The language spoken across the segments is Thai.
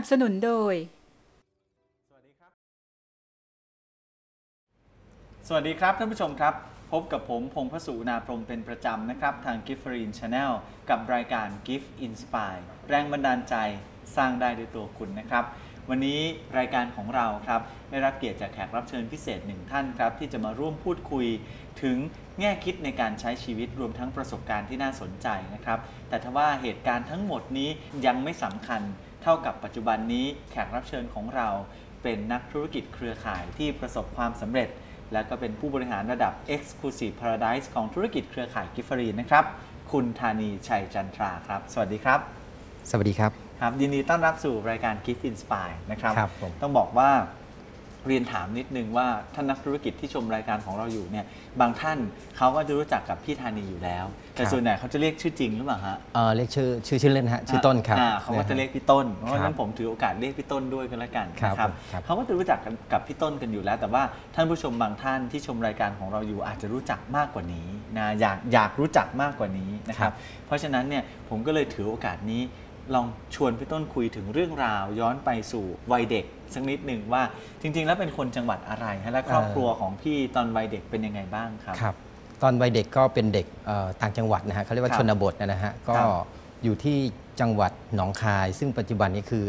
บสนุนโดย สวัสดีครับท่านผู้ชมครับ พบกับผมพงพสุนาพรมเป็นประจำนะครับ ทาง g i f t r i n Channel กับรายการ Gift Inspire แรงบันดาลใจสร้างได้ด้วยตัวคุณนะครับ วันนี้รายการของเราครับ ได้รับเกียรติจากแขกรับเชิญพิเศษหนึ่งท่านครับ ที่จะมาร่วมพูดคุยถึง แง่คิดในการใช้ชีวิตรวมทั้งประสบการณ์ที่น่าสนใจนะครับ แต่ทว่าเหตุการณ์ทั้งหมดนี้ยังไม่สำคัญเท่ากับปัจจุบันนี้แขกรับเชิญของเราเป็นนักธุรกิจเครือข่ายที่ประสบความสำเร็จ และก็เป็นผู้บริหารระดับ Exclusive Paradise ของธุรกิจเครือข่ายกิฟฟรีนนะครับ คุณธานีชัยจันทราครับ สวัสดีครับ สวัสดีครับ ครับยินดีต้อนรับสู่รายการ Gift Inspire นะครับครับผมต้องบอกว่า เรียนถามนิดนึงว่าท่านนักธุรกิจที่ชมรายการของเราอยู่เนี่ยบางท่านเขาก็จะรู้จักกับพี่ธานีอยู่แล้ว แต่ส่วนใหญ่เขาจะเรียกชื่อจริงหรือเปล่าฮะเอ่อเรียกชื่อชื่อชื่อเล่นนะฮะชื่อต้นครับาเขาก็จะเรียกพี่ต้น เพราะฉะครันั้นบผมถือโอกาสเรียกพี่ต้นด้วยกันละกันครับนะครับครับเขาก็จะรู้จักกันกับพี่ต้นกันอยู่แล้ว แต่ว่าท่านผู้ชมบางท่านที่ชมรายการของเราอยู่อาจจะรู้จักมากกว่านี้นะอยากอยากรู้จักมากกว่านี้นะครับเพราะฉะนั้นเนี่ยผมก็เลยถือโอกาสนี้ ลองชวนพี่ต้นคุยถึงเรื่องราวย้อนไปสู่วัยเด็กสักนิดหนึ่งว่าจริง ๆ แล้วเป็นคนจังหวัดอะไรฮะและครอบครัวของพี่ตอนวัยเด็กเป็นยังไงบ้างครับครับ ตอนวัยเด็กก็เป็นเด็กเอ่อต่างจังหวัดนะฮะเขาเรียกว่าครับชนบทนะฮะก็อยู่ที่จังหวัดหนองคาย ซึ่งปัจจุบันนี้คือ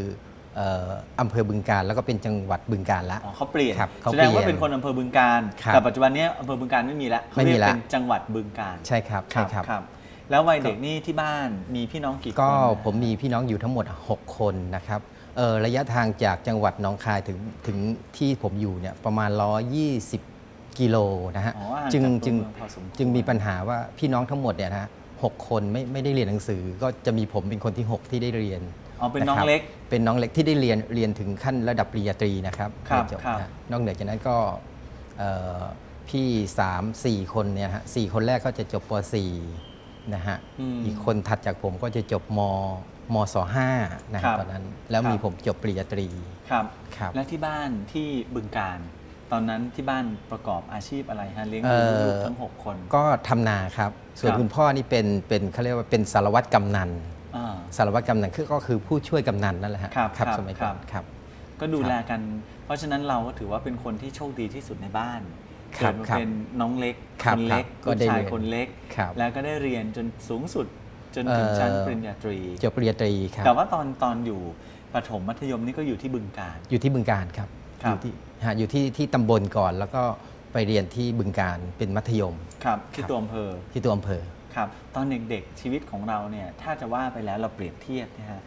เอ่ออำเภอบึงการแล้วก็เป็นจังหวัดบึงการละอ๋อเขาเปลี่ยนครับเขาแสดงว่าเปลี่ยนเป็นคนอำเภอบึงการครับแต่ปัจจุบันเนี้ยอำเภอบึงการไม่มีแล้วเขาไม่มีเรียกละเป็นจังหวัดบึงการใช่ครับใช่ครับครับ แล้ววัยเด็กนี่ที่บ้านมีพี่น้องกี่คนก็นะผมมีพี่น้องอยู่ทั้งหมด 6 คนนะครับเอ่อระยะทางจากจังหวัดหนองคายถึงถึงที่ผมอยู่เนี่ยประมาณ 120 กิโลนะฮะอ๋อห่างจึงจากตัวจึงเมืองพอสมควรจึงมีปัญหาว่าพี่น้องทั้งหมดเนี่ยนะฮะหกคนไม่ไม่ได้เรียนหนังสือ ก็จะมีผมเป็นคนที่ 6 ที่ได้เรียนอ๋อเป็นน้องะครับเล็ก เป็นน้องเล็กที่ได้เรียนเรียนถึงขั้นระดับปริญญาตรีนะครับครับเยนจครับนะนอกเหนือจากนั้นก็เอ่อพี่ 3 4 คนเนี่ยฮะสี่คนแรกก็จะจบป .4 นะฮะอืมอีกคนถัดจากผมก็จะจบมมศ5นะคครัรับบตอนนั้น แล้วครับมีผมจบปริญญาตรีครับครับ และที่บ้านที่บึงการ ตอนนั้นที่บ้านประกอบอาชีพอะไรฮะเลี้ยงเอ่ดูอลูกทั้ง 6 คน ก็ทำนาครับ ส่วนครับคุณพ่อนี่เป็นเป็นเขาเรียกว่าเป็นสารวัตรกำนันอ่าสารวัตรกำนันคือก็คือผู้ช่วยกำนันนั่นแหละฮะครับครับสมัยก่อนครับครับ ก็ดูแลกัน เพราะฉะนั้นเราก็ถือว่าเป็นคนที่โชคดีที่สุดในบ้านครั เกิดมาบครับเป็นน้องเล็กครัคบนเล็กครับก็ลูกได้ชายเรียนคนเล็กครับแล้วก็ได้เรียนจนสูงสุดจนถึงชั้นเอ่อปริญญาตรีจบปริญญาตรีครับแต่ว่าตอนตอนอยู่ประถมมัธยมนี่ก็อยู่ที่บึงการ อยู่ที่บึงการครับครัอบยู่ที่ฮะอยู่ที่ที่ตำบลก่อนแล้วก็ไปเรียนที่บึงการเป็นมัธยมครับที่ครับตัวอำเภอที่ตัวอำเภอครับตอนเด็กๆชีวิตของเราเนี่ยถ้าจะว่าไปแล้วเราเปรียบเทียบนะฮะ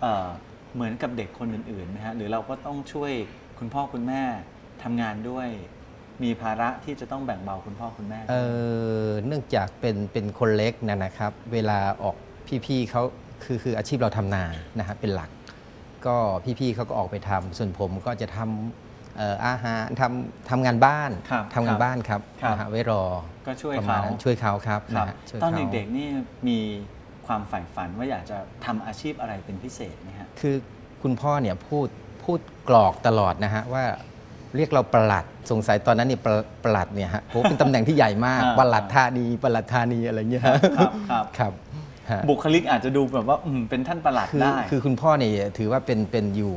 เอ่อเหมือนกับเด็กคนอื่นๆนะฮะหรือเราก็ต้องช่วยคุณพ่อคุณแม่ทำงานด้วย มีภาระที่จะต้องแบ่งเบาคุณพ่อคุณแม่เอ่อเนื่องจากเป็นเป็นคนเล็กนะนะครับ เวลาออกพี่ๆเขาคือคืออาชีพเราทำนานะฮะเป็นหลัก ก็พี่ๆเขาก็ออกไปทำส่วนผมก็จะทำเอ่ออาหารทำทำงานบ้านครับทำงานบ้านครับครับนะฮะไว้รอก็ช่วยประมาเขาณนั้นช่วยเขาครับครับนะฮะช่วยตอนขาเด็กๆนี่มีความใฝ่ฝันว่าอยากจะทำอาชีพอะไรเป็นพิเศษไหมฮะคือคุณพ่อเนี่ยพูดพูดกรอกตลอดนะฮะว่า เรียกเราประหลัดสงสัยตอนนั้นเนี่ยประประหลัดเนี่ยฮะโอ้เป็นตำแหน่งที่ใหญ่มากอ่า ประหลัดธานีประหลัดธานีอะไรเงี้ยครับครับ ครับฮะบุคลิกอาจจะดูแบบว่าอืมเป็นท่านประหลัดคือได้ คือคุณพ่อเนี่ยถือว่าเป็นเป็นอยู่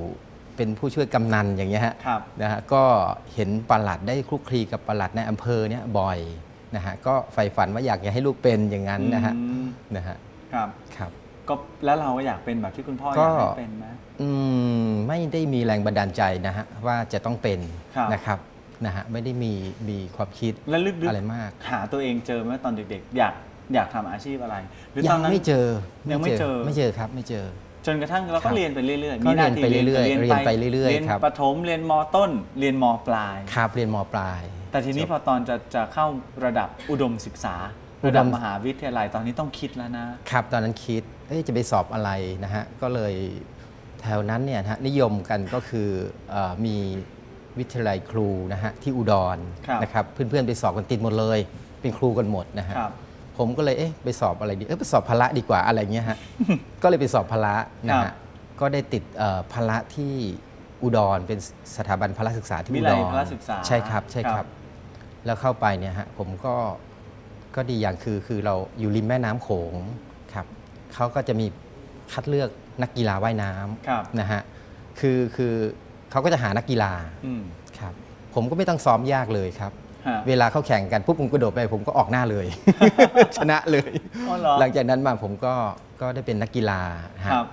เป็นผู้ช่วยกำนันอย่างเงี้ยฮะครับ นะฮะก็เห็นประหลัดได้คลุกคลีกับประหลัดในอำเภอเนี่ยบ่อยนะฮะก็ใฝ่ฝันว่าอยากจะให้ลูกเป็นอย่างนั้นนะฮะอืมนะฮะครับ ครับ ก็แล้วเราก็อยากเป็นแบบที่คุณพ่ออก็ยากให้เป็นไหมอืมไม่ได้มีแรงบันดาลใจนะฮะว่าจะต้องเป็นครับนะครับนะฮะไม่ได้มีมีความคิดแล้วลึกอะไรมาก หาตัวเองเจอไหมตอนเด็กๆ อยากอยากทำอาชีพอะไร หรือตยัอนงนั้นไม่เจอยังไม่เจอไม่เจอครับไม่เจอ จนกระทั่งเราครัก็บเรียนไปเรื่อยๆก็มีหน้าเรียนที่ไปเรื่อยๆเรียนเรียนไปเรื่อยๆเรียนครับประถมเรียนมต้น เรียนมปลายครับเรียนมปลาย แต่ทีนี้จบพอตอนจะจะเข้าระดับอุดมศึกษาอุระดมดับมหาวิทยาลัยตอนนี้ต้องคิดแล้วนะครับ ตอนนั้นคิดเอ๊ะ จะไปสอบอะไรนะฮะก็เลยแถวนั้นเนี่ยนะฮะนิยมกันก็คือเออมีวิทยาลัยครูนะฮะที่อุดรครับนะครับเพื่อนๆไปสอบกันติดหมดเลย เป็นครูกันหมดนะฮะครับผมก็เลยเอ๊ะไปสอบอะไรดีเอ๊ะไปสอบพละดีกว่าอะไรเงี้ยฮะก็เลยไปสอบพละนะครัฮะบก็ได้ติดเอ่อพละที่อุดรเป็นสถาบันพละศึกษาที่วิอุไลดรพละศึกษาใช่ครับใช่คครัรับบแล้วเข้าไปเนี่ยฮะผมก็ก็ดีอย่างคือคือเราอยู่ริมแม่น้ำโขงครับ เขาก็จะมีคัดเลือกนักกีฬาว่ายน้ครับำนะฮะคือคือเขาก็จะหานักกีฬาอืมครับผมก็ไม่ต้องซ้อมยากเลยครับ ฮะเวลาเขาแข่งกันปุ๊บผมกระโดดไปผมก็ออกหน้าเลย ชนะเลย อ๋อเหรอ หลังจากนั้นมาผมก็ก็ได้เป็นนักกีฬาฮะครับ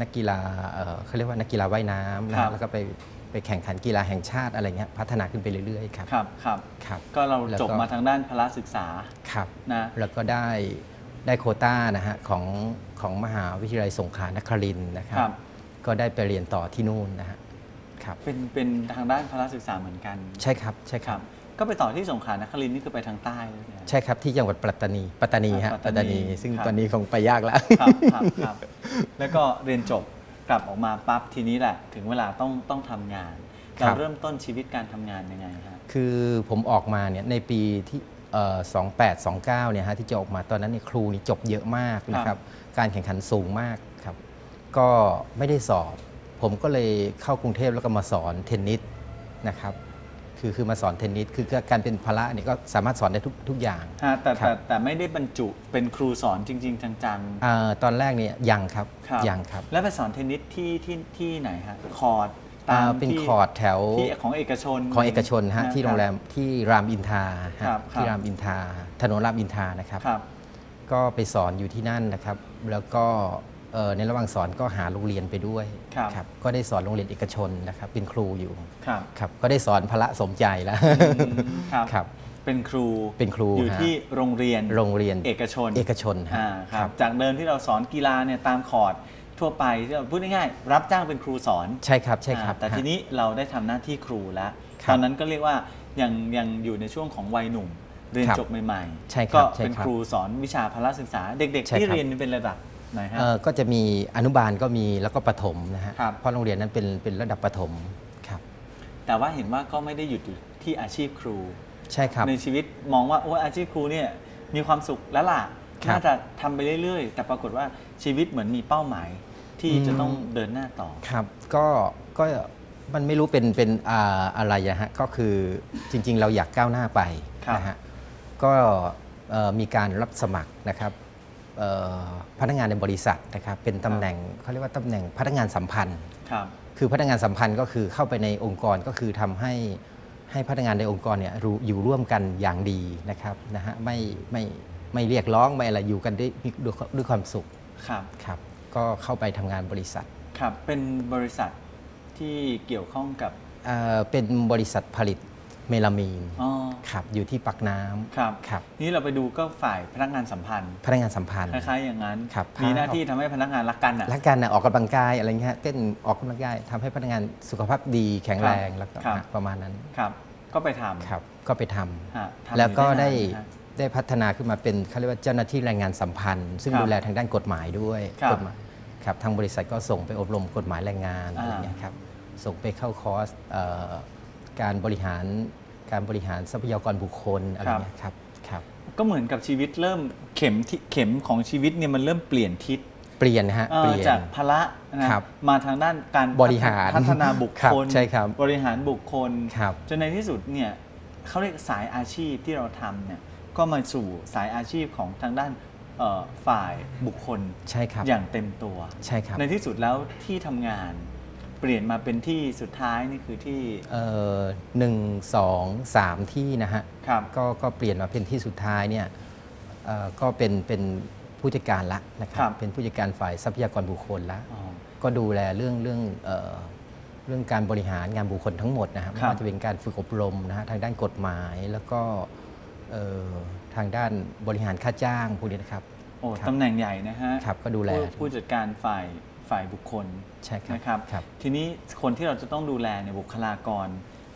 นักกีฬาเอ่อเขาเรียกว่านักกีฬาว่ายน้ำนะครัฮะบ แล้วก็ไปไปแข่งขันกีฬาแห่งชาติอะไรเงี้ยพัฒนาขึ้นไปเรื่อยๆครับครับครับ ครับ ก็เราแล้วก็ จบมาทางด้านพละศึกษาครับ นะ แล้วก็ได้ ได้โควต้านะฮะของของมหาวิทยาลัยสงขลานครินทร์นะครัครับบก็ได้ไปเรียนต่อที่นู่นนะฮะครับเป็นเป็นทางด้านพละศึกษาเหมือนกัน ใช่ครับใช่คครัรับบก็ไปต่อที่สงขลานครินทร์นี่คือไปทางใต้เลยเนี่ยใช่ครับที่จังหวัดปัตตานีปัตตานีฮะอ่าปัปัตตตาตานีนี ซึ่งครับตอนนี้คงไปยากแล้วครับครับครับแล้วก็เรียนจบกลับออกมาปั๊บทีนี้แหละ ถึงเวลาต้องต้องทำงานครัเราบเริ่มต้นชีวิตการทำงานยังไงฮะคือผมออกมาเนี่ยในปีที่ เอ่อ28 29เนี่ยฮะที่จะออกมาตอนนั้นเนี่ยครูนี่จบเยอะมากนะคครัรับบการแข่งขันสูงมากครับก็ไม่ได้สอบ ผมก็เลยเข้ากรุงเทพแล้วก็มาสอนเทนนิสนะครับคือคือมาสอนเทนนิสคือการเป็นพละเนี่ยก็สามารถสอนได้ทุกทุกอย่างฮะแต่ครัแต่บแต่ไม่ได้บรรจุเป็นครูสอนจริง ๆ จังอาตอนแรกเนี่ยยังครับๆครับยังครับ แล้วไปสอนเทนนิสที่ที่ที่ไหนฮะคอร์ด ตาอ่ามเป็นที่คอร์ดแถวที่ของเอกชนของเอกชนฮะคบที่โรงแรมที่รามอินทราฮะครับที่ครับรามอินทราถนนรามอินทรานะครับ ครับ ก็ไปสอนอยู่ที่นั่นนะครับ แล้วก็เอ่อในระหว่างสอนก็หาโรงเรียนไปด้วยครับ ก็ได้สอนโรงเรียนเอกชนนะครับ เป็นครูอยู่ครับครับ ก็ได้สอนพละสมใจแล้วอืมครับ ครับ เป็นครูเป็นครูอยู่ฮะ ที่โรงเรียนโรงเรียนเอกชนเอกชนฮะ อ่าครับจากเดิมที่เราสอนกีฬาเนี่ยตามคอร์ด ทั่วไปที่เราพูดง่ายๆรับจ้างเป็นครูสอนใช่ครับใช่ครับ อ่าแต่ฮะทีนี้เราได้ทำหน้าที่ครูแล้ว ครับตอนนั้นก็เรียกว่ายังยังอยู่ในช่วงของวัยหนุ่ม เรียนครับจบใหม่ใช่คๆรัก็บใช่เป็นครับครูสอนวิชาพละศึกษา เด็ก ใช่ๆ ที่ครับ เรียนเป็นระดับไหนฮะ เอ่อก็จะมีอนุบาลก็มีแล้วก็ประถมนะฮะครับ เพราะโรงเรียนนั้นเป็นเป็นระดับประถมครับ แต่ว่าเห็นว่าก็ไม่ได้หยุดอยู่ที่อาชีพครู ใช่ครับ ในชีวิตมองว่าโอ้อาชีพครูเนี่ยมีความสุขแล้วล่ะครับ น่าจะทำไปเรื่อยๆ แต่ปรากฏว่าชีวิตเหมือนมีเป้าหมายที่อืมจะต้องเดินหน้าต่อครับ ก็ก็มันไม่รู้เป็นเป็นอ่าอะไรอะฮะก็คือจริง ๆ เราอยากก้าวหน้าไปครับนะฮะก็เอ่อมีการรับสมัครนะครับเอ่อพนักงานในบริษัทนะครับเป็นตำแหน่งเขาเรียกว่าตำแหน่งพนักงานสัมพันธ์ครับคือพนักงานสัมพันธ์ก็คือเข้าไปในองค์กรก็คือทำให้ให้พนักงานในองค์กรเนี่ยรู้อยู่ร่วมกันอย่างดีนะครับนะฮะไม่ไม่ ไม่เรียกร้องไม่อะไรอยู่กันด้วยด้วยด้วยความสุขครับครับก็เข้าไปทำงานบริษัทครับเป็นบริษัทที่เกี่ยวข้องกับเอ่อเป็นบริษัทผลิตเมลามีนอ๋อครับอยู่ที่ปักน้ำครับ ครับนี่เราไปดูก็ฝ่ายพนักงานสัมพันธ์พนักงานสัมพันธ์ คล้ายๆอย่างนั้นครับ มีหน้าที่ทำให้พนักงานรักกันอะ และการนะออกกำลังกายอะไรเงี้ยฮะเต้นออกกำลังกายทำให้พนักงานสุขภาพดีแข็งแรงแล้วก็ครับฮะประมาณนั้นครับ ก็ไปทำครับก็ไปทำ ฮะทำแล้วก็อยู่ได้นานหมฮะ ได้พัฒนาขึ้นมาเป็นเขาเรียกว่าเจ้าหน้าที่แรงงานสัมพันธ์ ซึ่งครับดูแลทางด้านกฎหมายด้วยครับกฎหมายครับทางบริษัทก็ส่งไปอบรมกฎหมายแรงงานอ่า อะไรเงี้ยครับส่งไปเข้าคอร์สเอ่อการบริหารการบริหารทรัพยากรบุคคลอะไรเงี้ยครับครับก็เหมือนกับชีวิตเริ่มเข็มที่เข็มของชีวิตเนี่ยมันเริ่มเปลี่ยนทิศเปลี่ยนนะฮะเอ่อเปลี่ยน จากพละนะครับมาทางด้านการบริหารพัฒนาบุคครัคบลใช่ครับ บริหารบุคคล ครับ จนในที่สุดเนี่ยเขาเรียกสายอาชีพที่เราทำเนี่ย ก็มาสู่สายอาชีพของทางด้านเอ่อฝ่ายบุคคลใช่ครับอย่างเต็มตัวใช่ครับในที่สุดแล้วที่ทำงานเปลี่ยนมาเป็นที่สุดท้ายนี่คือที่เอ่อหนึ่งสองสามที่นะฮะครับก็ก็เปลี่ยนมาเป็นที่สุดท้ายเนี่ยเอ่อก็เป็นเป็นผู้จัดการละนะคครัรับบเป็นผู้จัดการฝ่ายทรัพยากรบุคคลละอ๋อก็ดูแลเรื่องเรื่องเอ่อเรื่องการบริหารงานบุคคลทั้งหมดนะครับครัไม่บว่าจะเป็นการฝึกอบรมนะฮะทางด้านกฎหมายแล้วก็เอ่อ ทางด้านบริหารค่าจ้างพวกนี้นะครับ โอ้ครับตำแหน่งใหญ่นะฮะครับก็ดูแลผู้ผู้จัดการฝ่ายฝ่ายบุคคลใช่ครับนะครับครับนี้คนที่เราจะต้องดูแลเนี่ยบุคลากร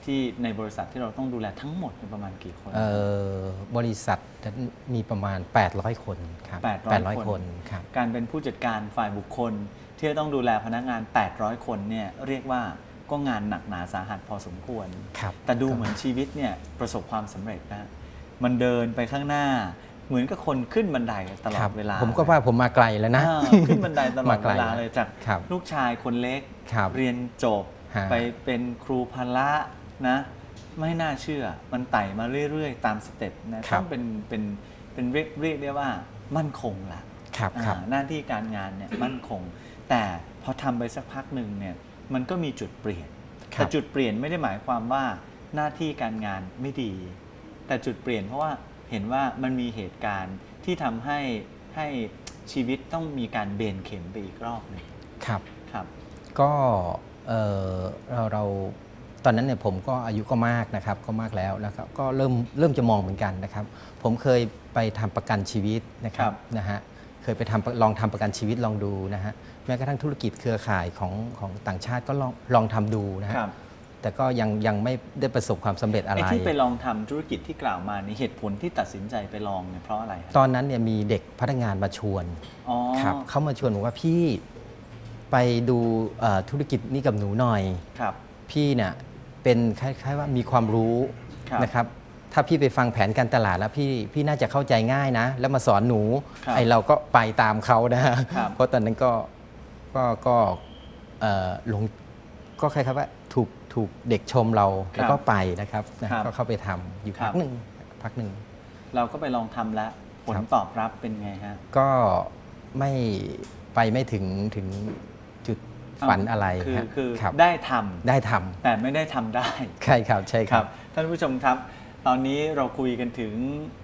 ที่ในบริษัทที่เราต้องดูแลทั้งหมดเนี่ยประมาณกี่คนเอ่อบริษัทนั้นมีประมาณ 800 คนครับ800 800 คนครับการเป็นผู้จัดการฝ่ายบุคคล ที่จะต้องดูแลพนักงาน 800 คนเนี่ยเรียกว่าก็งานหนักหนาสาหัสพอสมควรครับแต่ดูเหมือนชีวิตเนี่ยประสบความสำเร็จนะ มันเดินไปข้างหน้า เหมือนกับคนขึ้นบันไดตลอครัดบเวลาผมก็ว่าผมมาไกลแล้วนะอ่าขึ้นบันไดตลอมาดไกลเวลาเลยจากครับลูกชายคนเล็กครับเรียนจบฮะไปเป็นครูพละนะ ไม่น่าเชื่อมันไต่มาเรื่อยๆ ตามสเต็ปนะต้องเป็นเป็นเป็นเรียกเรียกได้ว่ามั่นคงละครับครับอ่าหน้าที่การงานเนี่ยมั่นคง แต่พอทำไปสักพักหนึ่งเนี่ยมันก็มีจุดเปลี่ยนครับแต่จุดเปลี่ยนไม่ได้หมายความว่าหน้าที่การงานไม่ดี แต่จุดเปลี่ยนเพราะว่าเห็นว่ามันมีเหตุการณ์ที่ทำให้ให้ชีวิตต้องมีการเบนเข็มไปอีกรอบหนึงครับ ครับ ก็เอ่อเราเราตอนนั้นเนี่ยผมก็อายุก็มากนะครับก็มากแล้วนะครับก็เริ่มเริ่มจะมองเหมือนกันนะครับ ผมเคยไปทำประกันชีวิตนะครัครับบ นะฮะเคยไปทำลองทำประกันชีวิตลองดูนะฮะแม้กระทั่งธุรกิจเครือข่ายของของต่างชาติก็ลองลองทำดูนะฮะ ครับ แต่ก็ยังยังไม่ได้ประสบความสำเร็จอะไรไอ้ที่ไปลองทำธุรกิจที่กล่าวมาในเหตุผลที่ตัดสินใจไปลองเนี่ยเพราะอะไรครับตอนนั้นเนี่ยมีเด็กพนักงานมาชวนอ๋อครับเขามาชวนบอกว่าพี่ไปดูเอ่อธุรกิจนี้กับหนูหน่อยครับ พี่เนี่ยเป็นคล้ายๆว่ามีความรู้ครับนะครับ ถ้าพี่ไปฟังแผนการตลาดแล้วพี่พี่น่าจะเข้าใจง่ายนะ แล้วมาสอนหนูครับไอเราก็ไปตามเขานะครับเพราะตอนนั้นก็ก็ก็เอ่อลงก็คล้ายๆว่าถูก ถูกเด็กชมเราแล้วก็ไปนะครับนะครับ ก็เข้าไปทำอยู่ครัพับกหนึ่งพักหนึ่ง เราก็ไปลองทำแล้วผลครับ ตอบรับเป็นไงฮะ ก็ไม่ไปไม่ถึงถึงจุดฝันอะไรคือฮะคือครับได้ทำได้ทำแต่ไม่ได้ทำได้ใช่ครับใช่คครัรับ บท่านผู้ชมครับ ตอนนี้เราคุยกันถึง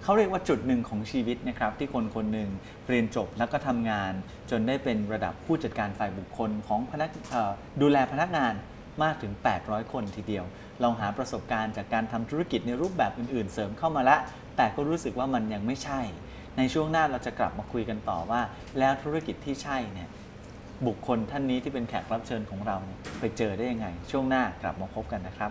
เขาเรียกว่าจุดหนึ่งของชีวิตนะครับ ที่คนคนหนึ่งเรียนจบแล้วก็ทำงาน จนได้เป็นระดับผู้จัดการฝ่ายบุคคลของพนักเอ่อดูแลพนักงาน มากถึง 800 คนทีเดียวลองหาประสบการณ์จากการทำธุรกิจในรูปแบบอื่น ๆ เสริมเข้ามาละ แต่ก็รู้สึกว่ามันยังไม่ใช่ ในช่วงหน้าเราจะกลับมาคุยกันต่อว่า แล้วธุรกิจที่ใช่เนี่ยบุคคลท่านนี้ที่เป็นแขกรับเชิญของเราเไปเจอได้ยังไง ช่วงหน้ากลับมาพบกันนะครับ